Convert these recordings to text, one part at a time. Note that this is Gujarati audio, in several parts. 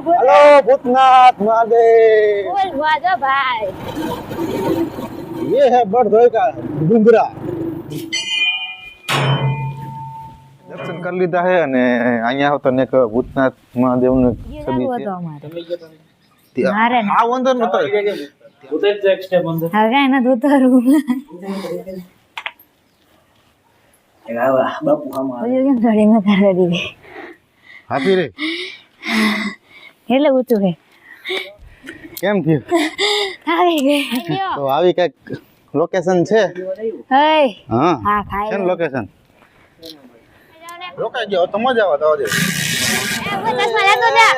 હલો ભૂતનાથ મહાદેવ બોલ વાજો ભાઈ ये है बड़धोई का डूंगरा દર્શન કરી લીધા છે અને અહીંયા તો ને એક ભૂતનાથ મહાદેવનું છબી ગીરાવું છે હતો અમારે ત્યાં- મારે ને. આ વંદન નતો હવે કઈ નથી ઉતરવું બધું કેમ થોડી મેં કરી દીધી હાથી રે એટલે ઊંચું છે કેમ થયું આવી ગઈ. તો આવી કંઈક લોકેશન છે? હે હા. હા ખાઈ છે લોકેશન રોકાઈ ગયો તો મજા આવે તો આવજે. ચશ્મા લેતો જા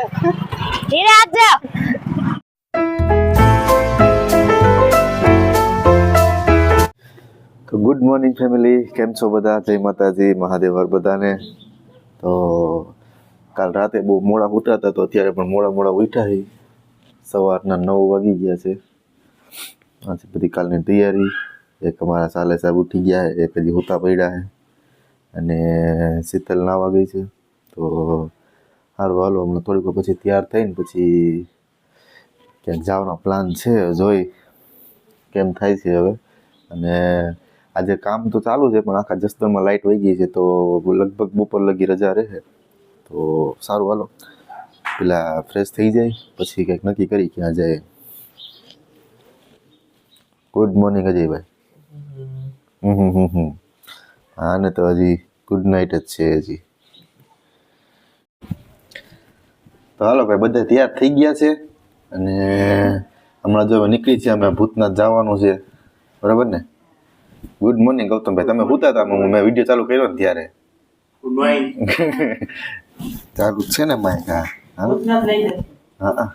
ધીરે આપજો તો ગુડ મોર્નિંગ ફેમિલી કેમ છો બધા? જય માતાજી મહાદેવ હર બધાને. તો કાલ રાતે બહુ મોડા ઉઠાતા તો અત્યારે પણ મોડા મોડા ઉઠ્યા છે સવારના નવ વાગી ગયા છે. આજે બધી કાલની તૈયારી. એક અમારા સાલે સાહેબ ઉઠી ગયા એ હજી હુતા પડ્યા છે અને શીતલ નાવા ગઈ છે. તો સારું હાલો, હમણાં થોડીક પછી તૈયાર થઈને પછી ક્યાંક જવાનો પ્લાન છે, જોઈ કેમ થાય છે હવે. અને આજે કામ તો ચાલુ છે, પણ આખા જસદણમાં લાઇટ વહી ગઈ છે, તો લગભગ બપોર લગી રજા રહે. તો સારું હાલો. પેલા ફ્રેશ થઈ જાય પછી કંઈક નક્કી કરી ક્યાં જાય ગુડ મોર્નિંગ અજયભાઈ હમ હમ હમ હમ. હા ને તો હજી ગુડ નાઇટ જ છે હજી. તો હાલો ભાઈ બધા તૈયાર થઈ ગયા છે અને હમણાં જો નીકળી છીએ અમે ભૂતનાથ જવાનું છે. બરાબર ને? ગુડ મોર્નિંગ ગૌતમભાઈ તમે હુતા હતા હું મેં વીડિયો ચાલુ કર્યો ને ત્યારે. ચાલુ છે ને માઇક હા. હા?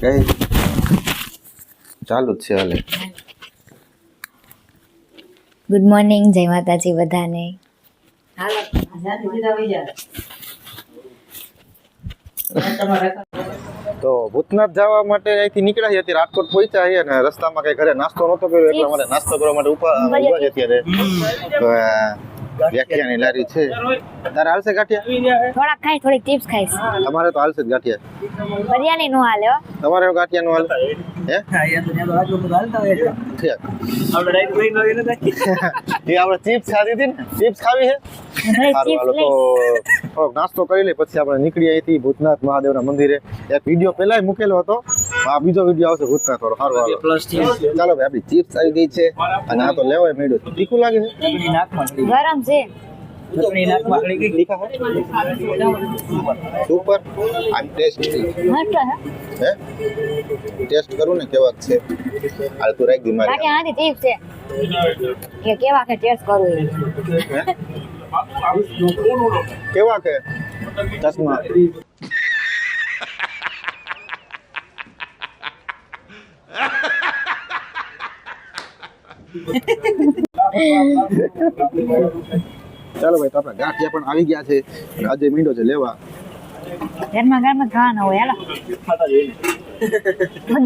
કઈ? ચાલુ જ છે હાલે. ગુડ મોર્નિંગ જય માતાજી બધાને. તો ભૂતનાથ જવા માટે અહીંથી નીકળ્યા હતી અત્યારે રાજકોટ પહોંચ્યા છીએ અને રસ્તામાં કઈ ઘરે નાસ્તો નતો કર્યો એટલે અમારે નાસ્તો કરવા માટે ઊભા ઊભા છે અત્યારે. આ લારી છે. તારે હાલશે ગાંઠિયા? થોડાક ખાઈ થોડીક ચિપ્સ ખાઈશ. તમારે તો હાલશે જ ગાંઠિયા. બરિયાની નો હાલે તમારે ગાંઠિયા નું હાલે? હે? એ આપણે ચિપ્સ ખાધી હતી ને? ચિપ્સ ખાવી છે? થોડીક નાસ્તો કરી લઈ પછી આપણે નીકળી અહીંથી ભૂતનાથ મહાદેવના મંદિરે. એક વીડિયો પહેલા મૂકેલો હતો. આ બીજો વીડિયો આવશે ભૂતનાથ વાળો સારું હાલો ચાલો ભાઈ આપણી ચિપ્સ આવી ગઈ છે. અને આ તો લેવાય મેળ્યો. તીખું લાગે છે? ગરમ છે. સુપર આમ ટેસ્ટ હે હે? ટેસ્ટ કરું ને કેવા છે. હાલ તું રાખ દી મારે છે. કે કેવા કે ટેસ્ટ કરવું કેવા કે ચશ્મા. ચાલો ભાઈ તો આપણા ગાંઠિયા પણ આવી ગયા છે. આજે મીંડો છે લેવા. ઘરમાં ઘરમાં ખાવાના હોય હાલો.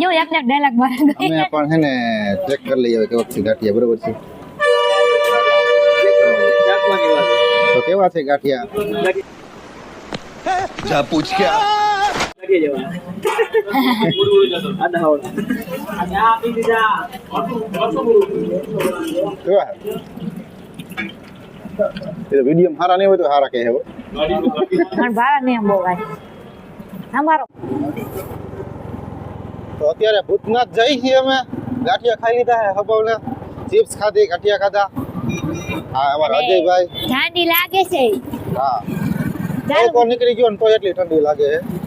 જો એક એક ડાયલોગ મારે અમે પણ છે ને ચેક કરી લઈએ છે ગાંઠિયા બરોબર છે? તો કેવા છે ગાંઠિયા? જા પૂછ કે કેવા એ તો વીડિયો સારા નહીં હોય તો સારા કહે હવે મને ભાવે નહીં બહુ ભાઈ અમારો તો અત્યારે ભૂતનાથ જઈ છીએ અમે ગાંઠિયા ખાઈ લીધા હે હબાવને ચિપ્સ ખાધી ગાંઠિયા ખાધા હા અમારા અજયભાઈ ઠંડી લાગે છે હા નીકળી ગયો ને તો એટલી ઠંડી લાગે છે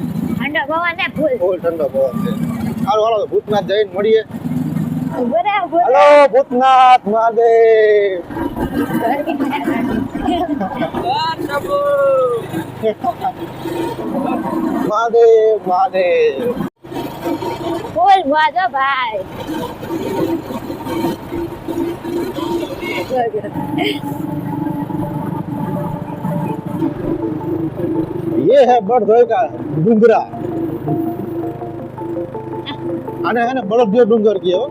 ઠંડો પવન ને ફૂલ ફૂલ ઠંડો પવન છે સારું હાલો તો ભૂતનાથ જઈને મળીએ બરાબર હલો ભૂતનાથ મહાદેવ મહાદેવ મહાદેવ ફૂલ વાજો ભાઈ ये है बड़धोई का डूंगरा આને હે ને બળદિયો ડુંગર કહેવો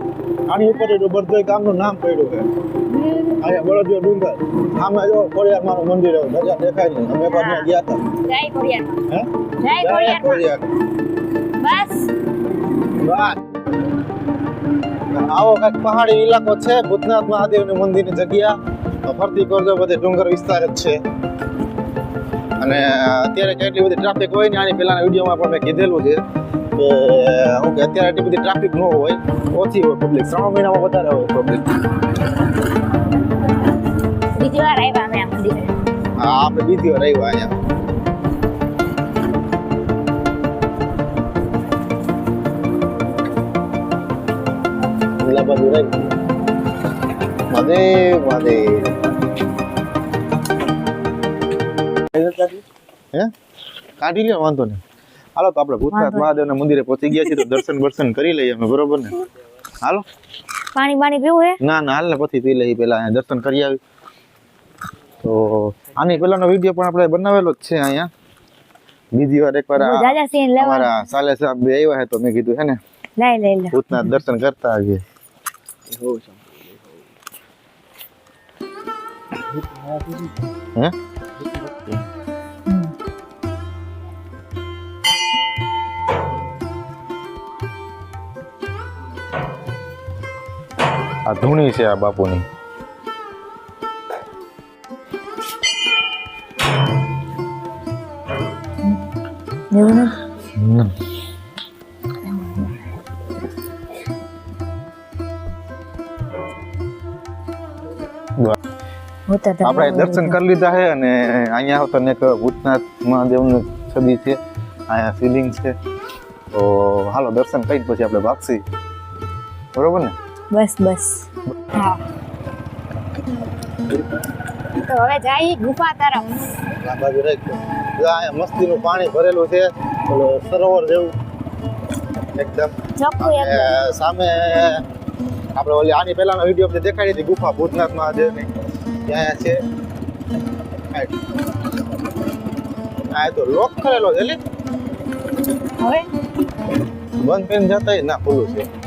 આની ઉપર બળદોઈ ગામનું નામ પડ્યું છે. અહીંયા બળદિયો ડુંગર. આમાં જો ખોડિયાર માનું મંદિર આવ્યું ધજા દેખાય નહીં. અમે પણ ત્યાં ગયા હતા. જય ખોડિયારમાં. હે? જાય ખોડિયારમાં. બસ. વાહ. આવો કંઈક પહાડી ઇલાકો છે. ભૂતનાથ મહાદેવની મંદિરની જગ્યા. તો ફરતી કરજો બધે ડુંગર વિસ્તાર જ છે. અને અત્યારે કેટલી બધી ટ્રાફિક હોય ને આની પહેલાના વિડીયોમાં પણ મેં કીધેલું છે. કે હું કે અત્યારે એટલી બધી ટ્રાફિક ન હોય ઓછી હોય પબ્લિક ત્રણ મહિનામાં વધારે હોય પબ્લિક બીજી વાર આવ્યા અમે આ મંદિરે. હા આપણે બીજી વાર આવ્યા અહીંયા. બાજુ રહી મહાદેવ મહાદેવ હે કાઢી લ્યો વાંધો નહીં. હાલો તો આપણે ભૂતનાથ મહાદેવના મંદિરે પહોંચી ગયા છીએ તો દર્શન બર્શન કરી લઈએ અમે બરોબર ને? હાલો. પાણી પાણી પીવું હે? ના ના હાલ ને પછી પી લઈએ પેલા અહીંયા દર્શન કરી આવી તો આની પહેલાનો વીડિયો પણ આપણે બનાવેલો જ છે અહીંયા. બીજી વાર એકવાર અમારા સાલે સાહેબ બે આવ્યા તો મેં કીધું હે ને લઈ લઈ લે ભૂતનાથ દર્શન કરતા આવીએ. હે? આ ધૂણી છે આ બાપુની. આપણે દર્શન કરી લીધા છે અને અહીંયા તો એક ભૂતનાથ મહાદેવનું છબી છે. અહીંયા શિવલિંગ છે. તો હાલો દર્શન કરી પછી આપણે ભાગશી. બરોબર ને? બસ બસ. હા. તો હવે જાય ગુફા તરફ. આ બાજુ રાખ. મસ્તીનું પાણી ભરેલું છે સરોવર જેવું. એકદમ. સામે આપણે ઓલી આની પહેલાનો વીડિયો દેખાડી હતી ગુફા ભૂતનાથ મહાદેવની ત્યાં છે. આ તો લોક કરેલો છે લે. હવે? બંધ કરીને જતા ના ખુલ્લું છે.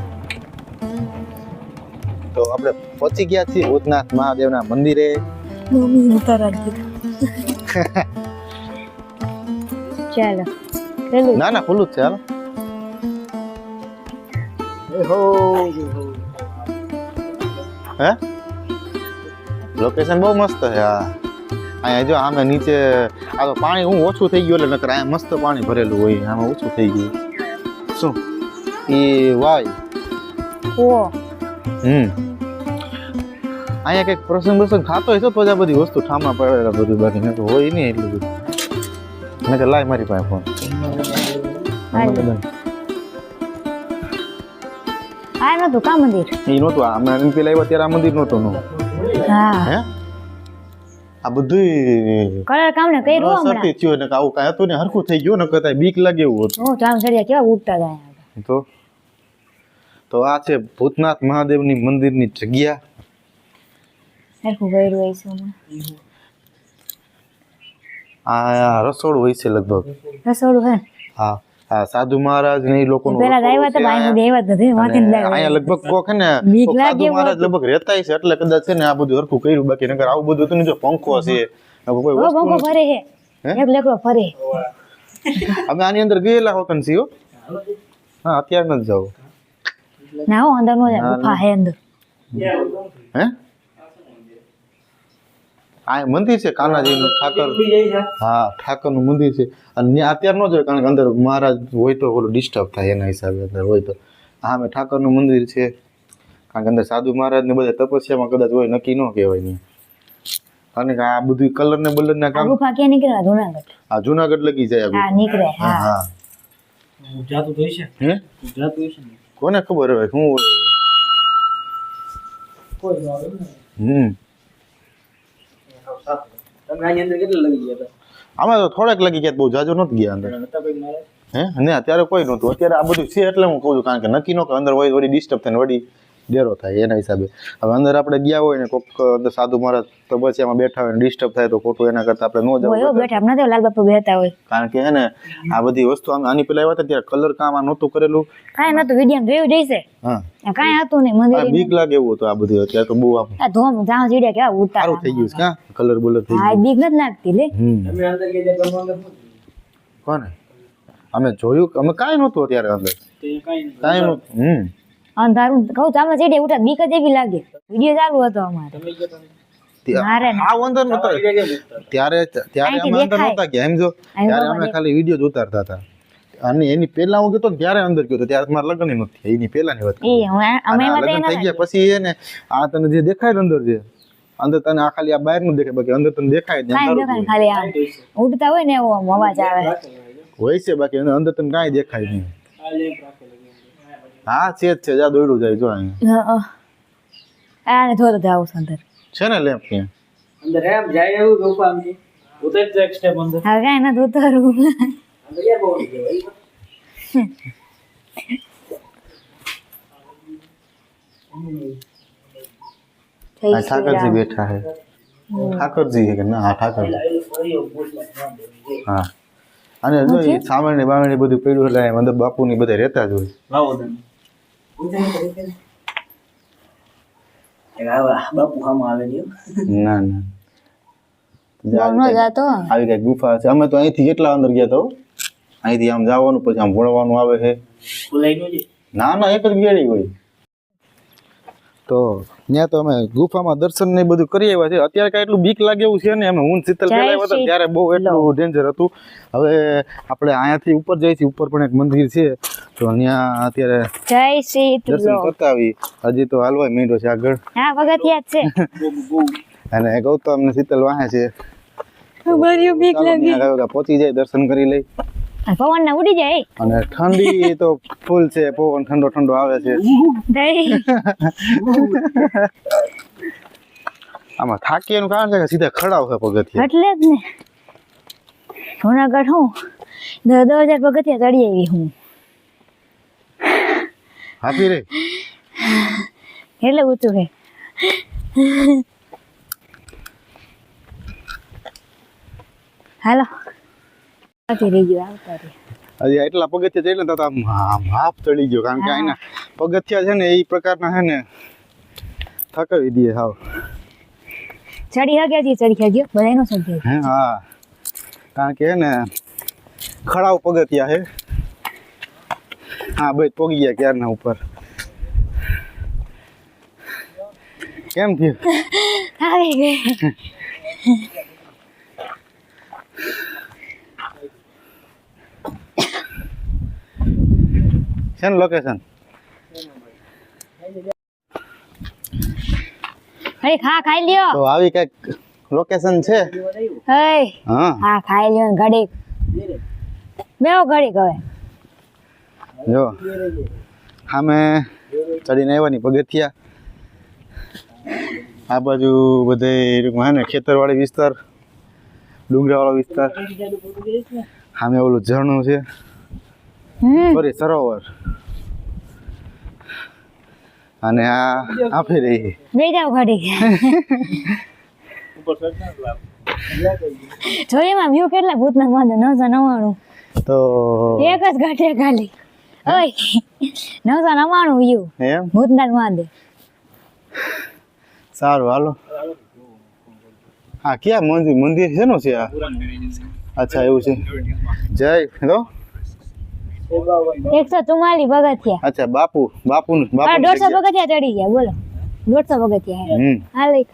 તો આપણે પહોંચી ગયા છીએ ભૂતનાથ મહાદેવના મંદિરે. ચાલો. ના ના ખુલ્લું જ છે હાલો. હે લોકેશન બહુ મસ્ત છે હા. અહીંયા જો આમે નીચે આ તો પાણી હું ઓછું થઈ ગયું એટલે નકર અહીંયા મસ્ત પાણી ભરેલું હોય આમાં ઓછું થઈ ગયું. શું? એ વાય. ઓ. હમ. અહીંયા કંઈક પ્રસંગ પ્રસંગ ખાતો હોય તો જ આ બધી વસ્તુ ઠામા પડેલા બધું બાકી. નકર હોય નહીં એટલું બધું. નકર લાય મારી પાસે ફોન હાલ. આ નતું કા મંદિર? એ નહોતું આ અમે પેલા આવ્યા ત્યારે આ મંદિર નહોતું નું. હા. હે? આ બધું કલર કામ ને કર્યું હમણાં? સતી થયું ને કે આવું કાંઈ હતું ને હરખું થઈ ગયું ને કદાચ બીક લાગે એવું હતું. હું ચામ ચડિયા કેવા ઉડતા જાય તો? તો આ છે ભૂતનાથ મહાદેવની મંદિરની જગ્યા. સરખું કર્યું હોય છે હમણાં. આ રસોડું હોય છે લગભગ. રસોડું હે? હા હા સાધુ મહારાજ ને એ લોકોનું પેલા આવ્યા હતા ભાઈ સુધી અહીંયા લગભગ કોક ને મહારાજ લગભગ રહેતા છે એટલે કદાચ છે ને આ બધું હરખું કર્યું બાકી આવું બધું હતું જો પંખો છે કોઈ વસ્તુ બંકો ફરે હે. હે? એક લેકડો ફરે. અમે આની અંદર ગયેલા હોતન છીએ હા. અત્યારે નથી જવું ના અંદર નો ગુફા હે અંદર. હે? આ મંદિર છે કાનાજીનું ઠાકર. હા ઠાકરનું મંદિર છે. અને અત્યાર અત્યારે ન જોઈએ કારણ કે અંદર મહારાજ હોય તો ઓલું ડિસ્ટર્બ થાય એના હિસાબે અંદર હોય તો. હા મેં ઠાકરનું મંદિર છે. કારણ કે અંદર સાધુ મહારાજને બધા તપસ્યામાં કદાચ હોય નક્કી ન કહેવાય નહીં અને આ બધું કલર ને બલર ના કામ ગુફા ક્યાં નીકળે? જુનાગઢ. આ જુનાગઢ લગી જાય હા નીકળે હા. હા હા. જાતું તો છે હે? જાતું છે કોને ખબર હોય શું હોય? કોઈ હમ. તમે આની અંદર કેટલા લગી ગયા આમાં તો થોડાક લગી ગયા બહુ જાજો નથી ગયા અંદર. હે? ને અત્યારે કોઈ નહોતું. અત્યારે આ બધું છે એટલે હું કહું છું કારણ કે નક્કી નો કે અંદર હોય વળી ડિસ્ટર્બ થાય ને વળી ડેરો થાય એના હિસાબે. હવે અંદર આપણે ગયા હોય ને કોક અંદર સાધુ મહારાજ તો બસ એમાં બેઠા હોય ડિસ્ટર્બ થાય તો ખોટું એના કરતા આપણે ન હોય જવું બેઠા આપણે નથી લાલ બાપુ બેહતા હોય. કારણ કે હે ને આ બધી વસ્તુ આમ આની પેલા આવ્યા હતા ત્યારે કલર કામ આ નહોતું કરેલું. કાંઈ નતું વીડિયો જોયું જઈશે હા. કાંઈ હતું નહીં આ મંદિર બીક લાગે એવું હતું આ બધું અત્યારે તો બહુ આમ આ ધોમ જાણ ચીડ્યા કેવા ઉતાર સારું થઈ ગયું છે ક્યાં કલર બોલર થઈ ગયું. બીક નથી લાગતી લે? કોને? અમે જોયું અમે કાંઈ નહોતું અત્યારે અંદર. કાઈ નતું કાંઈ નહોતું. હમ. અંધારું કહું ચામડા ચીડે ઉઠા બીક જ એવી લાગે. વીડિયો ચાલુ હતો અમારે. મારે આ અંદર નહોતા બીજા કેમ ઉઠતા? ત્યારે ત્યારે અમે અંદર દેખાય. ગયા એમ જો. ત્યારે અમે ખાલી વીડિયો જ ઉતારતા હતા. અને એની પહેલા હું ગયો ત્યારે અંદર ગયો ત્યારે મારા લગ્ન નથી એની પહેલાની વાત એ અમે લગ્ન થઈ ગયા પછી એને આ તને જે દેખાય અંદર જે અંદર તને આ ખાલી આ બહારનું દેખાય બાકી અંદર તને દેખાય નહીં. ખાલી ઉડતા હોય ને એવો અવાજ આવે. હોય છે બાકી અંદર- અંદર તને કાંઈ દેખાય નહીં. હા છે જ છે જા દોડ્યું જાય જો અહીંયા હં, હં. આને થોડો જાવ અંદર. છે ને લેમ્પ કે અંદર એમ જાય એવું કે ઉપર ઉતર જ એક સ્ટેપ અંદર. હા કાઈ ના ઉતરવું અંદર યાર આ ઠાકરજી બેઠા ઠાકરજી છે કે ના હા હા. અને જો સામાન્ય બામણી બધું પડ્યું એટલે અંદર બાપુની બધા રહેતા જ હોય. લાવો તમે. ને. ના. આવી કઈ ગુફા છે. અમે તો અહીંથી કેટલા અંદર ગયા તો અહીંથી આમ જવાનું પછી આમ ભણવાનું આવે છે. ના ના એક જ ગેડી હોય. તો ત્યાં તો અમે ગુફામાં દર્શન ને એ બધું કરી આવ્યા છે અત્યારે કાંઈ એટલું બીક લાગે એવું છે ને અમે હું શીતલ જય પહેલા આવ્યા હતા ત્યારે બહુ એટલું ડેન્જર હતું. હવે આપણે અહીંયાથી ઉપર જઈએ છીએ. ઉપર પણ એક મંદિર છે. તો ત્યાં અત્યારે જય શ્રી દર્શન કરતા આવી હજી તો હાલવાય માંડ્યો છે આગળ. હા જ છે. અને ગૌતમ ને શીતલ વાહે છે. પહોંચી જાય દર્શન કરી લઈ. પવન ના ઉડી જાય. અને ઠંડી તો ફૂલ છે પવન ઠંડો ઠંડો આવે છે. આમાં થાકી એનું કારણ છે કે સીધા ખડાવ છે પગથિયા. એટલે જ ને. જુનાગઢ હું દસ દસ હજાર પગથિયા ચડી આવી હું. હાથી રે. એટલે ઊંચું છે હાલો આવતી રહી ગયું આવતા રહી હજી એટલા પગથિયા ને તો આમ ચડી ગયો. કારણ કે આના પગથિયા છે ને એ પ્રકારના છે ને થકાવી દે હાવ. ચડી હગ્યા જી ચડી ગયા બધા નો ચડી હે હા. કારણ કે ને ખડાવ પગથિયા છે. હા ભાઈ પોગી ગયા ક્યારના ઉપર. કેમ થયું? આવી ગઈ શેનું લોકેશન અરે ખા ખાઈ લ્યો. તો આવી કંઈક લોકેશન છે? હે હા. ખાઈ લ્યો ને ઘડીક. બેહો ઘડીક હવે. જો. સામે ચડીને આવ્યા ની પગથિયા. આ બાજુ બધે ને ખેતરવાળી વિસ્તાર ડુંગરાવાળો વિસ્તાર. સામે ઓલું ઝરણું છે. સોરી સરોવર. અને આ આપી રહી. બે જાવ ઘડીક જોઈએ માં વ્યૂ કેટલા ભૂતના મંદ નવસો નવ્વાણું. તો એક જ ઘટે ખાલી. ઓય. નવસો નવ્વાણું વ્યૂ. એમ? ભૂતના મંદ સારું હાલો. હા ક્યાં મંદિર મંદિર છે નો છે આ અચ્છા એવું છે. જય હેલો એકસો ચુમ્માલીસ પગથિયા અચ્છા બાપુ બાપુ દોઢસો પગથિયા ચડી ગયા બોલો. દોઢસો પગથિયા હા લઈ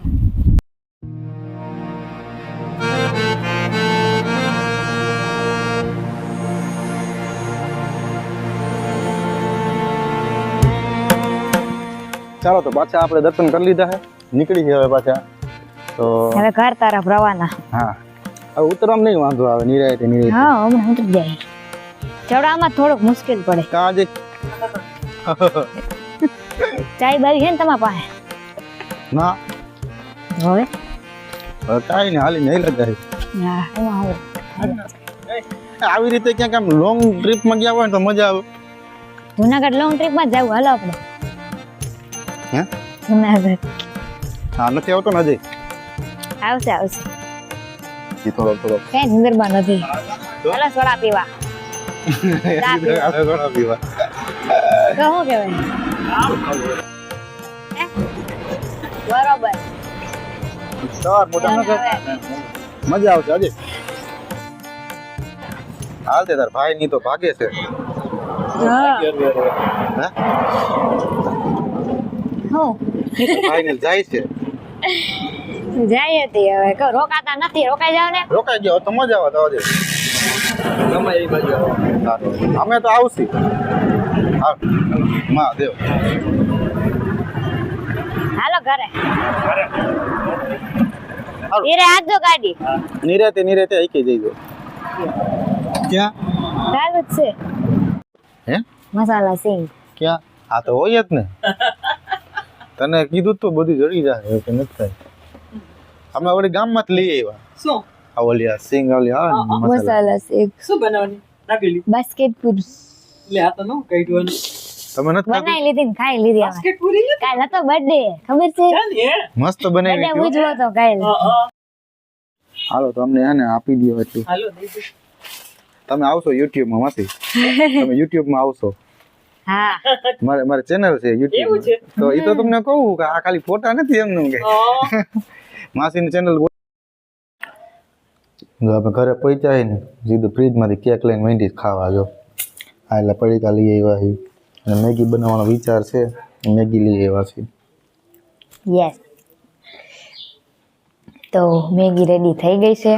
ચાલો તો પાછા આપણે દર્શન કરી લીધા છે નીકળી ગયા હવે પાછા. તો હવે ઘર તારા રવાના. હા. હવે ઉતરવામાં નહીં વાંધો આવે નિરાયતે નિરાયતે. હા હમણાં ઉતરી જાય. ચડવામાં થોડોક મુશ્કેલ પડે. કાજે. ચાય બાવી છે ને તમારા પાસે? ના. હવે? કાઈ ને હાલી નહીં લગાય. ના એમાં હવે આવી રીતે ક્યાંક આમ લોંગ ટ્રીપમાં ગયા હોય તો મજા આવે. જુનાગઢ લોંગ ટ્રીપમાં જ જાવ હાલો આપણે. હે? જુનાગઢ. હા નથી આવતો ને હજી? આવશે આવશે. એ થોડો થોડો કઈ સુંદરમાં નથી. હાલો સોડા પીવા. ઘણા પીવા તો શું કહેવાય બરોબર સવાર મોટા ન મજા આવશે હજી હાલ તે તાર ભાઈ ની તો ભાગે છે હા હે ભાઈ ને જાય છે જાય હતી હવે કહો રોકાતા નથી રોકાઈ જાવ ને રોકાઈ ગયો તો મજા આવે તો આવજે ગમે એ બાજુ. અમે તો આવશી. મહાદેવ. હાલો ઘરે. ધીરે હાથજો ગાડી. નિરેતે નિરેતે આઈકી જઈજો ક્યાં? ચાલુ છે. હે? મસાલા સિંગ. ક્યાં? આ તો હોય જ ને. તને કીધું તો બધું જડી જાય કે નથી થાય. અમે વળી ગામમાં જ લઈ આવ્યા. શું? આ ઓલી આ સિંગ ઓલી મસાલા સિંગ. શું બનાવવાની? નાખેલી બાસ્કેટ પૂરી. એટલે આ તો ન કાઢવાનું તમે નથી બનાવી લીધી ને ખાઈ લીધી બાસ્કેટ પૂરી ને કાલ હતો બર્થડે ખબર છે? મસ્ત બનાવી બર્થડે ઉજવો તો કાલ. હા, હા. હાલો તમને હે ને આપી દો એટલું. હાલો તમે આવશો યુટ્યુબમાં માસી. તમે યુટ્યુબમાં આવશો. હા. મારે મારે ચેનલ છે યુટ્યુબ છે? તો એ તો તમને કહું કે આ ખાલી ફોટા નથી એમનું કે. માસીની ચેનલ જો આપણે ઘરે પહોંચ્યા ને સીધું ફ્રીજમાંથી કેક લઈને માંડી ખાવા જો. આ એટલે પડીકા લઈ આવ્યા છે અને મેગી બનાવવાનો વિચાર છે મેગી લઈ આવ્યા છે યસ તો મેગી રેડી થઈ ગઈ છે.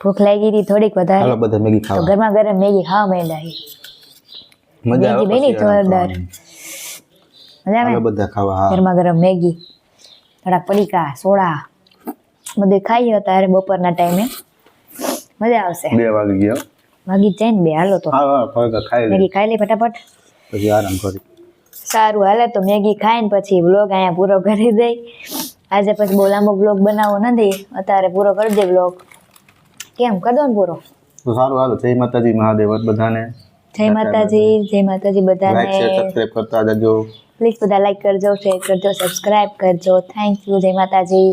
ભૂખ લાગી હતી થોડીક હાલો વધારે બધા મેગી ખાવા. ઘરમાં ગરમ મેગી ખાવા માંડ્યા મજા આવે મેગી જોરદાર. મજા આવે બધા ખાવા હા. ગરમા ગરમ મેગી થોડા પડીકા સોડા બધું ખાઈએ ત્યારે બપોરના ટાઈમે. મજા આવશે. બે વાગી ગયા. વાગી જાય ને બે હાલો તો. હા હા ખાઈ લે. મેગી ખાઈ લે ફટાફટ. પછી આરામ કરી. સારું હાલે તો મેગી ખાઈને પછી વ્લોગ અહીંયા પૂરો કરી દઈ આજે પછી બહુ લાંબો બ્લોગ બનાવવો નથી અત્યારે પૂરો કરી દે બ્લોગ કેમ કરી દો ને પૂરો. તો સારું હાલો. જય માતાજી મહાદેવ બધાને. જય માતાજી જય માતાજી બધાને. સબસ્ક્રાઇબ કરતા જજો. પ્લીઝ બધા લાઈક કરજો શેર કરજો સબસ્ક્રાઇબ કરજો. થેન્ક યુ જય માતાજી.